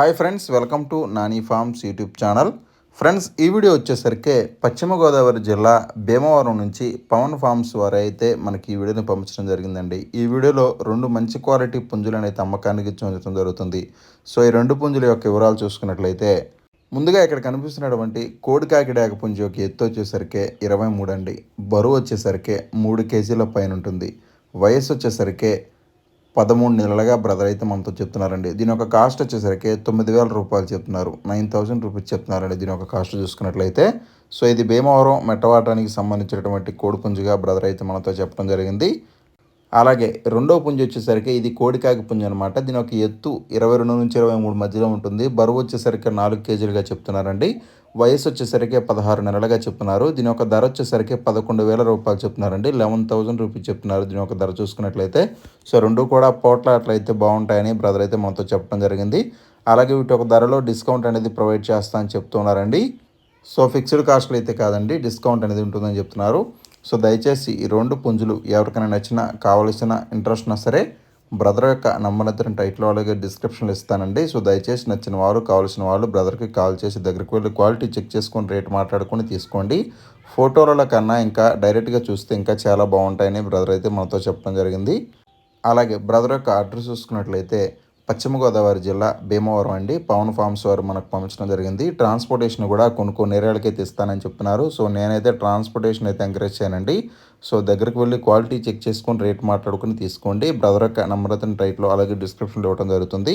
Hi friends welcome to Nani farms YouTube channel friends ఈ video వచ్చేసరికి పశ్చిమ గోదావరి జిల్లా భీమవరం నుంచి పవన్ ఫార్మ్స్ వారు అయితే మనకి ఈ వీడియోని పంపించడం జరిగిందండి. ఈ వీడియోలో రెండు మంచి క్వాలిటీ పుంజులు అయితే అమ్మకానికి ఉంచడం జరుగుతుంది. సో ఈ రెండు పుంజుల యొక్క వివరాలు చూసుకున్నట్లయితే ముందుగా ఇక్కడ కనిపిస్తున్నటువంటి కోడి డేక పుంజు యొక్క ఎత్తు వచ్చేసరికి ఇరవై మూడు అండి. బరువు వచ్చేసరికి మూడు కేజీల పైన ఉంటుంది. వయసు వచ్చేసరికి పదమూడు నెలలుగా బ్రదర్ అయితే మనతో చెప్తున్నారండి. దీని యొక్క కాస్ట్ వచ్చేసరికి తొమ్మిది వేల రూపాయలు చెప్తున్నారు. నైన్ థౌసండ్ రూపీస్ చెప్తున్నారండి దీని యొక్క కాస్ట్ చూసుకున్నట్లయితే. సో ఇది భీమవరం మెట్టవాటానికి సంబంధించినటువంటి కోడిపుంజుగా బ్రదర్ అయితే మనతో చెప్పడం జరిగింది. అలాగే రెండో పుంజు వచ్చేసరికి ఇది కోడికాకి పుంజు అనమాట దీని యొక్క ఎత్తు ఇరవై రెండు నుంచి ఇరవై మూడు మధ్యలో ఉంటుంది. బరువు వచ్చేసరికి నాలుగు కేజీలుగా చెప్తున్నారండి. వయసు వచ్చేసరికి పదహారు నెలలుగా చెప్తున్నారు. దీని యొక్క ధర వచ్చేసరికి పదకొండు వేల రూపాయలు చెప్తున్నారండి. లెవెన్ థౌసండ్ రూపీస్ చెప్తున్నారు దీని యొక్క ధర చూసుకున్నట్లయితే. సో రెండు కూడా పోట్ల అట్లయితే బాగుంటాయని బ్రదర్ అయితే మనతో చెప్పడం జరిగింది. అలాగే వీటి ఒక ధరలో డిస్కౌంట్ అనేది ప్రొవైడ్ చేస్తా అని చెప్తున్నారండి. సో ఫిక్స్డ్ కాస్ట్లు అయితే కాదండి. డిస్కౌంట్ అనేది ఉంటుందని చెప్తున్నారు. సో దయచేసి ఈ రెండు పుంజులు ఎవరికైనా నచ్చిన కావలసిన ఇంట్రెస్ట్ ఉన్నా సరే బ్రదర్ యొక్క నంబర్ అయితే టైట్లో అలాగే డిస్క్రిప్షన్లో ఇస్తానండి. సో దయచేసి నచ్చిన వారు కావాల్సిన వాళ్ళు బ్రదర్కి కాల్ చేసి దగ్గరికి వెళ్ళి క్వాలిటీ చెక్ చేసుకొని రేట్ మాట్లాడుకొని తీసుకోండి. ఫోటోలలో కన్నా ఇంకా డైరెక్ట్గా చూస్తే ఇంకా చాలా బాగుంటాయని బ్రదర్ అయితే మనతో చెప్పడం జరిగింది. అలాగే బ్రదర్ యొక్క అడ్రస్ చూసుకున్నట్లయితే పశ్చిమ గోదావరి జిల్లా భీమవరం అండి. పవన్ ఫార్మ్స్ వారు మనకు పంపించడం జరిగింది. ట్రాన్స్పోర్టేషన్ కూడా కొన్ని కొన్ని ఏరియాలకైతే ఇస్తానని చెప్తున్నారు. సో నేనైతే ట్రాన్స్పోర్టేషన్ అయితే ఎంకరేజ్ చేయనండి. సో దగ్గరికి వెళ్ళి క్వాలిటీ చెక్ చేసుకొని రేట్ మాట్లాడుకుని తీసుకోండి. బ్రదర్ యొక్క నెంబర్ అతని రైట్లో అలాగే డిస్క్రిప్షన్లో ఇవ్వడం జరుగుతుంది.